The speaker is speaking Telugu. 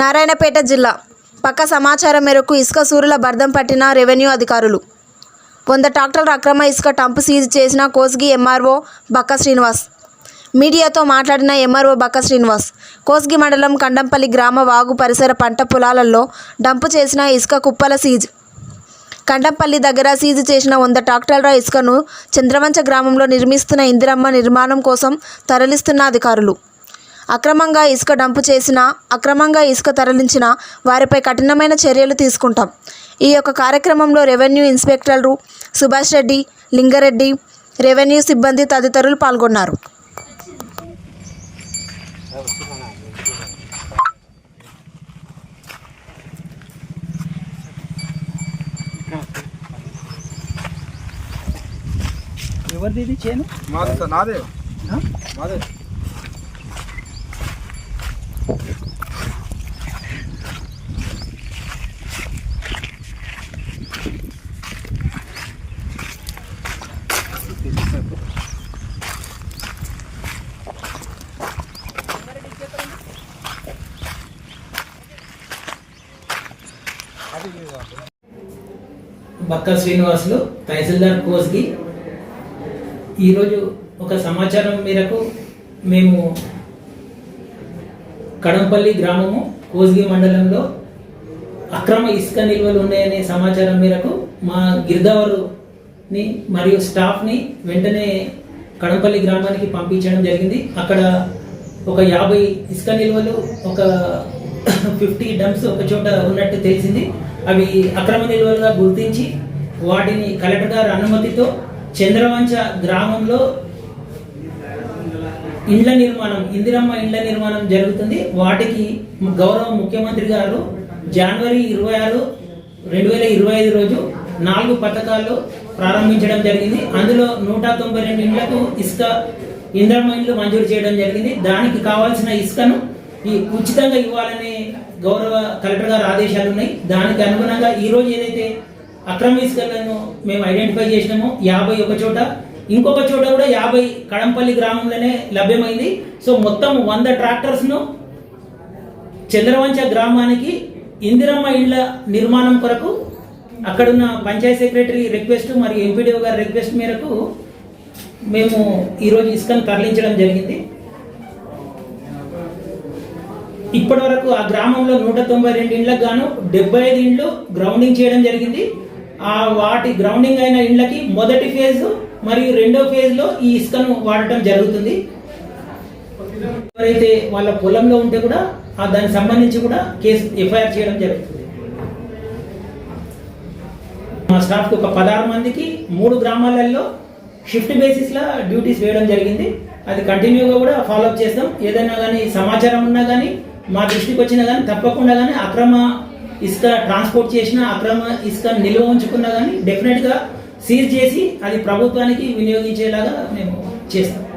నారాయణపేట జిల్లా. పక్క సమాచారం మేరకు ఇసుక సూరుల బర్ధం పట్టిన రెవెన్యూ అధికారులు. వంద ట్రాక్టర్ల అక్రమ ఇసుక టంపు సీజ్ చేసిన కోస్గి ఎంఆర్ఓ బక్క శ్రీనివాస్. మీడియాతో మాట్లాడిన ఎంఆర్ఓ బక్క శ్రీనివాస్. కోస్గి మండలం కండంపల్లి గ్రామ వాగు పరిసర పంట పొలాలలో డంపు చేసిన ఇసుక కుప్పల సీజ్. కండంపల్లి దగ్గర సీజ్ చేసిన వంద ట్రాక్టర్ల ఇసుకను చంద్రవంచ గ్రామంలో నిర్మిస్తున్న ఇందిరమ్మ నిర్మాణం కోసం తరలిస్తున్న అధికారులు. అక్రమంగా ఇసుక డంపు చేసిన అక్రమంగా ఇసుక తరలించిన వారిపై కఠినమైన చర్యలు తీసుకుంటాం. ఈ యొక్క కార్యక్రమంలో రెవెన్యూ ఇన్స్పెక్టర్లు సుభాష్ రెడ్డి లింగారెడ్డి రెవెన్యూ సిబ్బంది తదితరులు పాల్గొన్నారు. ఎవరిది చేను? మాది సార్ నాదే? మాదే. బక్క శ్రీనివాసులు తహసీల్దార్ కోస్గి ఈరోజు ఒక సమాచారం మేరకు మేము కడంపల్లి గ్రామము కోస్గి మండలంలో అక్రమ ఇసుక నిల్వలు ఉన్నాయనే సమాచారం మేరకు మా గిరిదావరుని మరియు స్టాఫ్ని వెంటనే కడంపల్లి గ్రామానికి పంపించడం జరిగింది. అక్కడ ఒక యాభై ఇసుక నిల్వలు ఒక ఫిఫ్టీ డంప్స్ ఒక చోట ఉన్నట్టు తెలిసింది. అవి అక్రమ నిల్వలుగా గుర్తించి వాటిని కలెక్టర్ గారి అనుమతితో చంద్రవంచ గ్రామంలో ఇండ్ల నిర్మాణం ఇందిరమ్మ ఇండ్ల నిర్మాణం జరుగుతుంది. వాటికి గౌరవ ముఖ్యమంత్రి గారు జనవరి ఇరవై ఆరు రెండు వేల ఇరవై ఐదు రోజు నాలుగు పథకాలు ప్రారంభించడం జరిగింది. అందులో నూట తొంభై రెండు ఇండ్లకు ఇసుక ఇందిరమ్మ ఇండ్లు మంజూరు చేయడం జరిగింది. దానికి కావాల్సిన ఇసుకను ఈ ఉచితంగా ఇవ్వాలనే గౌరవ కలెక్టర్ గారు ఆదేశాలు ఉన్నాయి. దానికి అనుగుణంగా ఈరోజు ఏదైతే అక్రమ ఇసుకలను మేము ఐడెంటిఫై చేసినామో యాభై ఒక చోట ఇంకొక చోట కూడా యాభై కడంపల్లి గ్రామంలోనే లభ్యమైంది. సో మొత్తం వంద ట్రాక్టర్స్ను చంద్రవంచ గ్రామానికి ఇందిరమ్మ ఇండ్ల నిర్మాణం కొరకు అక్కడున్న పంచాయత్ సెక్రటరీ రిక్వెస్ట్ మరియు ఎంపీడీఓ గారి రిక్వెస్ట్ మేరకు మేము ఈరోజు ఇసుకను తరలించడం జరిగింది. ఇప్పటి వరకు ఆ గ్రామంలో నూట తొంభై రెండు ఇండ్లకు గాను డెబ్బై ఐదు ఇండ్లు గ్రౌండింగ్ చేయడం జరిగింది. ఆ వాటి గ్రౌండింగ్ అయిన ఇండ్లకి మొదటి ఫేజ్ మరియు రెండో ఫేజ్లో ఈ ఇసుకను వాడటం జరుగుతుంది. ఎవరైతే వాళ్ళ పొలంలో ఉంటే కూడా ఆ దానికి సంబంధించి కూడా కేసు ఎఫ్ఐఆర్ చేయడం జరుగుతుంది. మా స్టాఫ్కి ఒక పదహారు మందికి మూడు గ్రామాలలో షిఫ్ట్ బేసిస్లో డ్యూటీస్ వేయడం జరిగింది. అది కంటిన్యూగా కూడా ఫాలో అప్ చేస్తాం. ఏదైనా కానీ సమాచారం ఉన్నా కానీ మా దృష్టికి వచ్చినా కానీ తప్పకుండా కానీ అక్రమ ఇసుక ట్రాన్స్పోర్ట్ చేసిన అక్రమ ఇసుక నిల్వ ఉంచుకున్నా కానీ డెఫినెట్గా సీజ్ చేసి అది ప్రభుత్వానికి వినియోగించేలాగా మేము చేస్తాం.